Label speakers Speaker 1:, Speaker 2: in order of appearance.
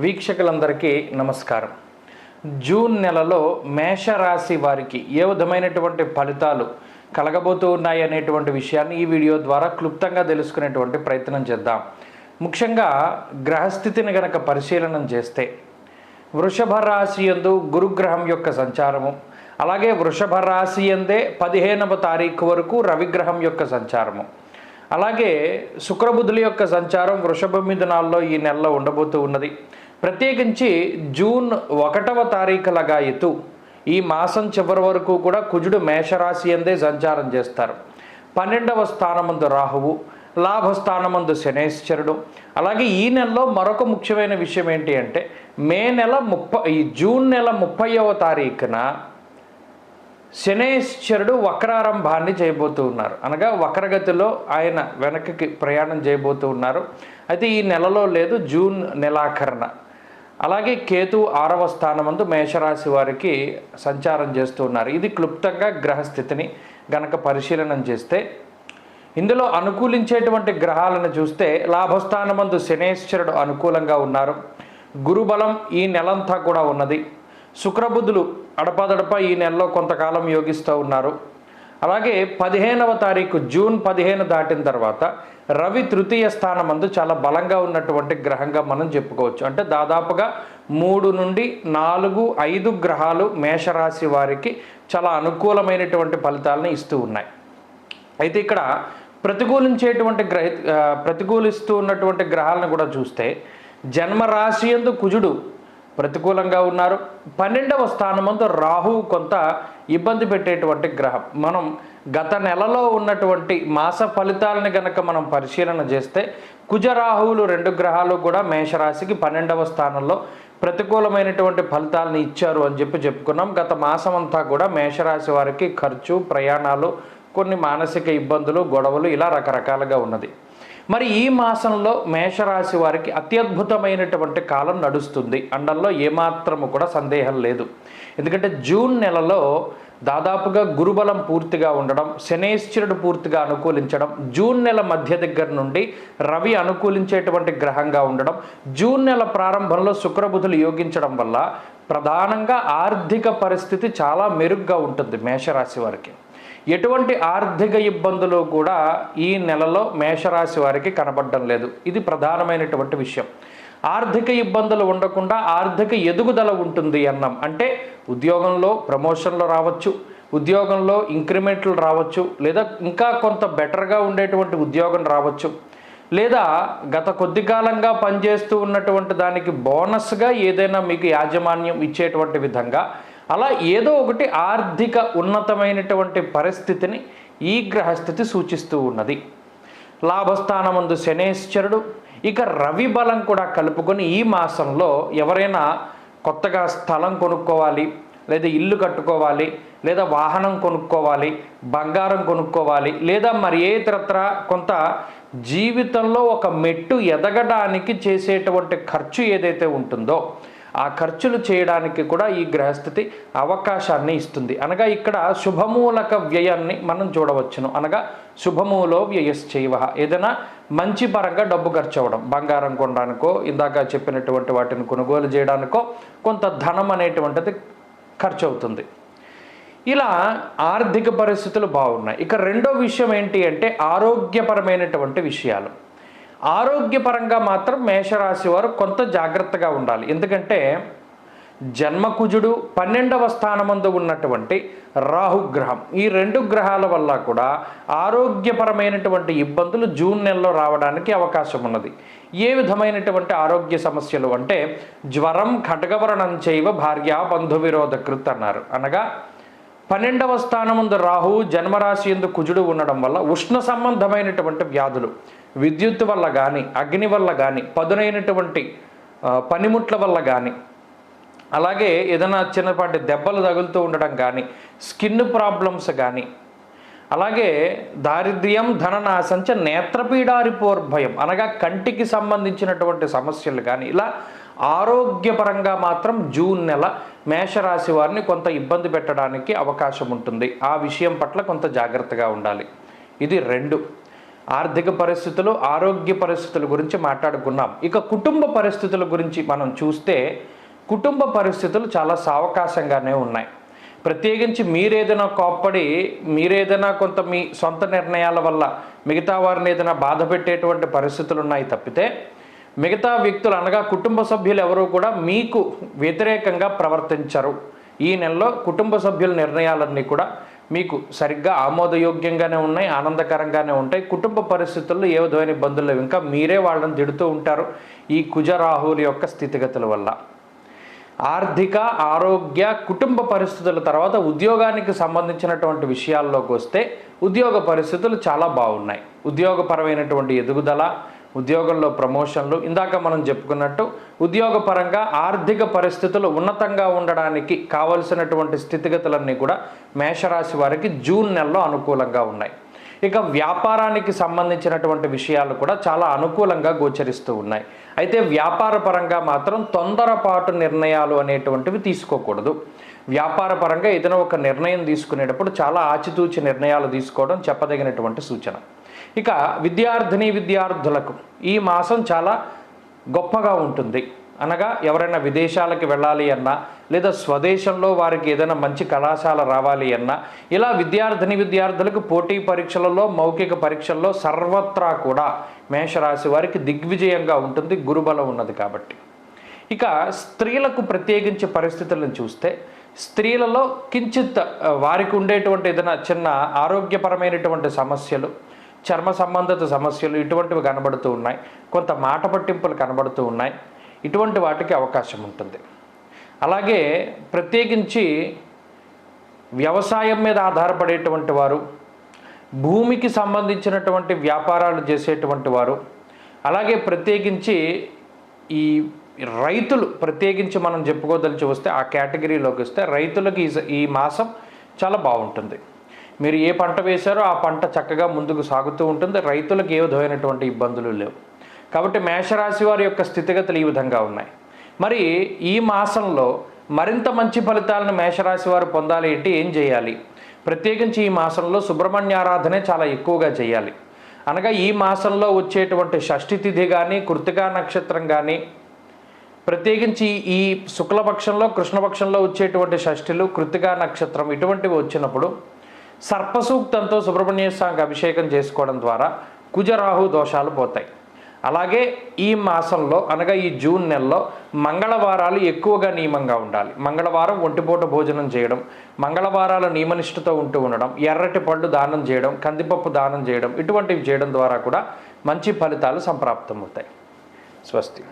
Speaker 1: వీక్షకులందరికీ నమస్కారం. జూన్ నెలలో మేషరాశి వారికి ఏ విధమైనటువంటి ఫలితాలు కలగబోతూ ఉన్నాయి అనేటువంటి విషయాన్ని ఈ వీడియో ద్వారా క్లుప్తంగా తెలుసుకునేటువంటి ప్రయత్నం చేద్దాం. ముఖ్యంగా గ్రహస్థితిని గనక పరిశీలనం చేస్తే వృషభ రాశి యందు గురుగ్రహం యొక్క సంచారము అలాగే వృషభ రాశి యందే పదిహేనవ తారీఖు వరకు రవిగ్రహం యొక్క సంచారము. అలాగే శుక్రబుధుల యొక్క సంచారం వృషభ నాల్లో ఈ నెలలో ఉండబోతూ ఉన్నది. ప్రత్యేకించి జూన్ ఒకటవ తారీఖులగా ఇతు ఈ మాసం చివరి వరకు కూడా కుజుడు మేషరాశి అందే సంచారం చేస్తారు. పన్నెండవ స్థానమందు రాహువు లాభస్థానమందు శనేశ్వరుడు. అలాగే ఈ నెలలో మరొక ముఖ్యమైన విషయం ఏంటి అంటే మే నెల ముప్పై ఈ జూన్ నెల ముప్పైవ తారీఖున శనేశ్వరుడు వక్రారంభాన్ని చేయబోతూ ఉన్నారు. అనగా వక్రగతిలో ఆయన వెనక్కి ప్రయాణం చేయబోతూ ఉన్నారు. అయితే ఈ నెలలో లేదు జూన్ నెలాఖరణ అలాగే కేతు ఆరవ స్థానమందు మేషరాశి వారికి సంచారం చేస్తూ ఉన్నారు. ఇది క్లుప్తంగా గ్రహస్థితిని గనక పరిశీలనం చేస్తే ఇందులో అనుకూలించేటువంటి గ్రహాలను చూస్తే లాభస్థానమందు శనేశ్వరుడు అనుకూలంగా ఉన్నారు. గురుబలం ఈ నెలంతా కూడా ఉన్నది. శుక్రబుద్ధులు అడపాదడప ఈ నెలలో కొంతకాలం యోగిస్తూ ఉన్నారు. అలాగే పదిహేనవ తారీఖు జూన్ పదిహేను దాటిన తర్వాత రవి తృతీయ స్థానమందు చాలా బలంగా ఉన్నటువంటి గ్రహంగా మనం చెప్పుకోవచ్చు. అంటే దాదాపుగా మూడు నుండి నాలుగు ఐదు గ్రహాలు మేషరాశి వారికి చాలా అనుకూలమైనటువంటి ఫలితాలను ఇస్తూ ఉన్నాయి. అయితే ఇక్కడ ప్రతికూలించేటువంటి గ్రహ ప్రతికూలిస్తూ ఉన్నటువంటి గ్రహాలను కూడా చూస్తే జన్మరాశి ఎందు కుజుడు ప్రతికూలంగా ఉన్నారు. పన్నెండవ స్థానమందు రాహువు కొంత ఇబ్బంది పెట్టేటువంటి గ్రహం. మనం గత నెలలో ఉన్నటువంటి మాస ఫలితాలను గనక మనం పరిశీలన చేస్తే కుజరాహువులు రెండు గ్రహాలు కూడా మేషరాశికి పన్నెండవ స్థానంలో ప్రతికూలమైనటువంటి ఫలితాలను ఇచ్చారు అని చెప్పి చెప్పుకున్నాం. గత మాసం అంతా కూడా మేషరాశి వారికి ఖర్చు ప్రయాణాలు కొన్ని మానసిక ఇబ్బందులు గొడవలు ఇలా రకరకాలుగా ఉన్నది. మరి ఈ మాసంలో మేషరాశి వారికి అత్యద్భుతమైనటువంటి కాలం నడుస్తుంది. అండంలో ఏమాత్రము కూడా సందేహం లేదు. ఎందుకంటే జూన్ నెలలో దాదాపుగా గురుబలం పూర్తిగా ఉండడం శనేశ్వరుడు పూర్తిగా అనుకూలించడం జూన్ నెల మధ్య దగ్గర నుండి రవి అనుకూలించేటువంటి గ్రహంగా ఉండడం జూన్ నెల ప్రారంభంలో శుక్రబుధులు యోగించడం వల్ల ప్రధానంగా ఆర్థిక పరిస్థితి చాలా మెరుగ్గా ఉంటుంది మేషరాశి వారికి. ఎటువంటి ఆర్థిక ఇబ్బందులు కూడా ఈ నెలలో మేషరాశి వారికి కనబడడం లేదు. ఇది ప్రధానమైనటువంటి విషయం. ఆర్థిక ఇబ్బందులు ఉండకుండా ఆర్థిక ఎదుగుదల ఉంటుంది అన్నాం. అంటే ఉద్యోగంలో ప్రమోషన్లు రావచ్చు ఉద్యోగంలో ఇంక్రిమెంట్లు రావచ్చు లేదా ఇంకా కొంత బెటర్గా ఉండేటువంటి ఉద్యోగం రావచ్చు. లేదా గత కొద్ది కాలంగా పనిచేస్తూ ఉన్నటువంటి దానికి బోనస్గా ఏదైనా మీకు యాజమాన్యం ఇచ్చేటువంటి విధంగా అలా ఏదో ఒకటి ఆర్థిక ఉన్నతమైనటువంటి పరిస్థితిని ఈ గ్రహస్థితి సూచిస్తూ ఉన్నది. లాభస్థానమందు శనేశ్వరుడు ఇక రవి బలం కూడా కలుపుకొని ఈ మాసంలో ఎవరైనా కొత్తగా స్థలం కొనుక్కోవాలి లేదా ఇల్లు కట్టుకోవాలి లేదా వాహనం కొనుక్కోవాలి బంగారం కొనుక్కోవాలి లేదా మరి ఏ ఇతరత్ర కొంత జీవితంలో ఒక మెట్టు ఎదగడానికి చేసేటువంటి ఖర్చు ఏదైతే ఉంటుందో ఆ ఖర్చులు చేయడానికి కూడా ఈ గ్రహస్థితి అవకాశాన్ని ఇస్తుంది. అనగా ఇక్కడ శుభమూలక వ్యయాన్ని మనం చూడవచ్చును. అనగా శుభమూలో వ్యయశ్చైవ. ఏదైనా మంచి పరంగా డబ్బు ఖర్చు అవ్వడం బంగారం కొనడానికో ఇందాక చెప్పినటువంటి వాటిని కొనుగోలు చేయడానికో కొంత ధనం అనేటువంటిది ఖర్చు అవుతుంది ఇలా ఆర్థిక పరిస్థితులు బాగున్నాయి. ఇక రెండో విషయం ఏంటి అంటే ఆరోగ్యపరమైనటువంటి విషయాలు. ఆరోగ్యపరంగా మాత్రం మేషరాశి వారు కొంత జాగ్రత్తగా ఉండాలి. ఎందుకంటే జన్మకుజుడు పన్నెండవ స్థానమందు ఉన్నటువంటి రాహుగ్రహం. ఈ రెండు గ్రహాల వల్ల కూడా ఆరోగ్యపరమైనటువంటి ఇబ్బందులు జూన్ నెలలో రావడానికి అవకాశం ఉన్నది ఏ విధమైనటువంటి ఆరోగ్య సమస్యలు అంటే జ్వరం ఖడ్గవరణం చేయవ భార్య బంధు విరోధకృత్ అన్నారు. అనగా పన్నెండవ స్థానముందు రాహు జన్మరాశి ఎందు కుజుడు ఉండడం వల్ల ఉష్ణ సంబంధమైనటువంటి వ్యాధులు విద్యుత్ వల్ల కానీ అగ్ని వల్ల కానీ పదునైనటువంటి పనిముట్ల వల్ల కానీ అలాగే ఏదైనా చిన్నపాటి దెబ్బలు తగులుతూ ఉండడం కానీ స్కిన్ ప్రాబ్లమ్స్ కానీ అలాగే దారిద్ర్యం ధననాశంచ నేత్రపీడారిపోర్భయం అనగా కంటికి సంబంధించినటువంటి సమస్యలు కానీ ఇలా ఆరోగ్యపరంగా మాత్రం జూన్ నెల మేషరాశి వారిని కొంత ఇబ్బంది పెట్టడానికి అవకాశం ఉంటుంది. ఆ విషయం పట్ల కొంత జాగ్రత్తగా ఉండాలి. ఇది రెండు. ఆర్థిక పరిస్థితులు ఆరోగ్య పరిస్థితుల గురించి మాట్లాడుకున్నాం. ఇక కుటుంబ పరిస్థితుల గురించి మనం చూస్తే కుటుంబ పరిస్థితులు చాలా సావకాశంగానే ఉన్నాయి. ప్రత్యేకించి మీరేదైనా కోప్పడి మీరేదైనా కొంత మీ సొంత నిర్ణయాల వల్ల మిగతా వారిని ఏదైనా బాధ పెట్టేటువంటి పరిస్థితులు ఉన్నాయి తప్పితే మిగతా వ్యక్తులు అనగా కుటుంబ సభ్యులు ఎవరూ కూడా మీకు వ్యతిరేకంగా ప్రవర్తించరు. ఈ నెలలో కుటుంబ సభ్యుల నిర్ణయాలన్నీ కూడా మీకు సరిగ్గా ఆమోదయోగ్యంగానే ఉన్నాయి ఆనందకరంగానే ఉంటాయి. కుటుంబ పరిస్థితుల్లో ఏ విధమైన ఇబ్బందులు లేవు. ఇంకా మీరే వాళ్ళని తిడుతూ ఉంటారు ఈ కుజరాహువుల యొక్క స్థితిగతుల వల్ల. ఆర్థిక ఆరోగ్య కుటుంబ పరిస్థితుల తర్వాత ఉద్యోగానికి సంబంధించినటువంటి విషయాల్లోకి వస్తే ఉద్యోగ పరిస్థితులు చాలా బాగున్నాయి. ఉద్యోగపరమైనటువంటి ఎదుగుదల ఉద్యోగంలో ప్రమోషన్లు. ఇందాక మనం చెప్పుకున్నట్టు ఉద్యోగపరంగా ఆర్థిక పరిస్థితులు ఉన్నతంగా ఉండడానికి కావలసినటువంటి స్థితిగతులన్నీ కూడా మేషరాశి వారికి జూన్ నెలలో అనుకూలంగా ఉన్నాయి. ఇక వ్యాపారానికి సంబంధించినటువంటి విషయాలు కూడా చాలా అనుకూలంగా గోచరిస్తూ ఉన్నాయి. అయితే వ్యాపార పరంగా మాత్రం తొందరపాటు నిర్ణయాలు అనేటువంటివి తీసుకోకూడదు. వ్యాపార పరంగా ఏదైనా ఒక నిర్ణయం తీసుకునేటప్పుడు చాలా ఆచితూచి నిర్ణయాలు తీసుకోవడం చెప్పదగినటువంటి సూచన. ఇక విద్యార్థిని విద్యార్థులకు ఈ మాసం చాలా గొప్పగా ఉంటుంది. అనగా ఎవరైనా విదేశాలకి వెళ్ళాలి అన్నా లేదా స్వదేశంలో వారికి ఏదైనా మంచి కళాశాల రావాలి అన్నా ఇలా విద్యార్థిని విద్యార్థులకు పోటీ పరీక్షలలో మౌఖిక పరీక్షల్లో సర్వత్రా కూడా మేషరాశి వారికి దిగ్విజయంగా ఉంటుంది గురుబలం ఉన్నది కాబట్టి. ఇక స్త్రీలకు ప్రత్యేకించి పరిస్థితులను చూస్తే స్త్రీలలో కించిత్ వారికి ఉండేటువంటి ఏదైనా చిన్న ఆరోగ్యపరమైనటువంటి సమస్యలు చర్మ సంబంధిత సమస్యలు ఇటువంటివి కనబడుతూ ఉన్నాయి. కొంత మాట పట్టింపులు కనబడుతూ ఉన్నాయి. ఇటువంటి వాటికి అవకాశం ఉంటుంది. అలాగే ప్రత్యేకించి వ్యవసాయం మీద ఆధారపడేటువంటి వారు భూమికి సంబంధించినటువంటి వ్యాపారాలు చేసేటువంటి వారు అలాగే ప్రత్యేకించి ఈ రైతులు ప్రత్యేకించి మనం చెప్పుకోదలిచి వస్తే ఆ కేటగిరీలోకి వస్తే రైతులకు ఈ ఈ మాసం చాలా బాగుంటుంది. మీరు ఏ పంట వేశారో ఆ పంట చక్కగా ముందుకు సాగుతూ ఉంటుంది. రైతులకు ఏ విధమైనటువంటి ఇబ్బందులు లేవు. కాబట్టి మేషరాశి వారి యొక్క స్థితిగతులు ఈ విధంగా ఉన్నాయి. మరి ఈ మాసంలో మరింత మంచి ఫలితాలను మేషరాశి వారు పొందాలి అంటే ఏం చేయాలి? ప్రత్యేకించి ఈ మాసంలో సుబ్రహ్మణ్య ఆరాధనే చాలా ఎక్కువగా చేయాలి. అనగా ఈ మాసంలో వచ్చేటువంటి షష్ఠి తిథి కానీ కృతికా నక్షత్రం కానీ ప్రత్యేకించి ఈ శుక్లపక్షంలో కృష్ణపక్షంలో వచ్చేటువంటి షష్ఠిలు కృతికా నక్షత్రం ఇటువంటివి వచ్చినప్పుడు సర్పసూక్తంతో సుబ్రహ్మణ్య స్వామికి అభిషేకం చేసుకోవడం ద్వారా కుజరాహు దోషాలు పోతాయి. అలాగే ఈ మాసంలో అనగా ఈ జూన్ నెలలో మంగళవారాలు ఎక్కువగా నియమంగా ఉండాలి. మంగళవారం ఒంటిపూట భోజనం చేయడం మంగళవారాల నియమనిష్టతో ఉంటూ ఉండడం ఎర్రటి పళ్ళు దానం చేయడం కందిపప్పు దానం చేయడం ఇటువంటివి చేయడం ద్వారా కూడా మంచి ఫలితాలు సంప్రాప్తమవుతాయి. స్వస్తి.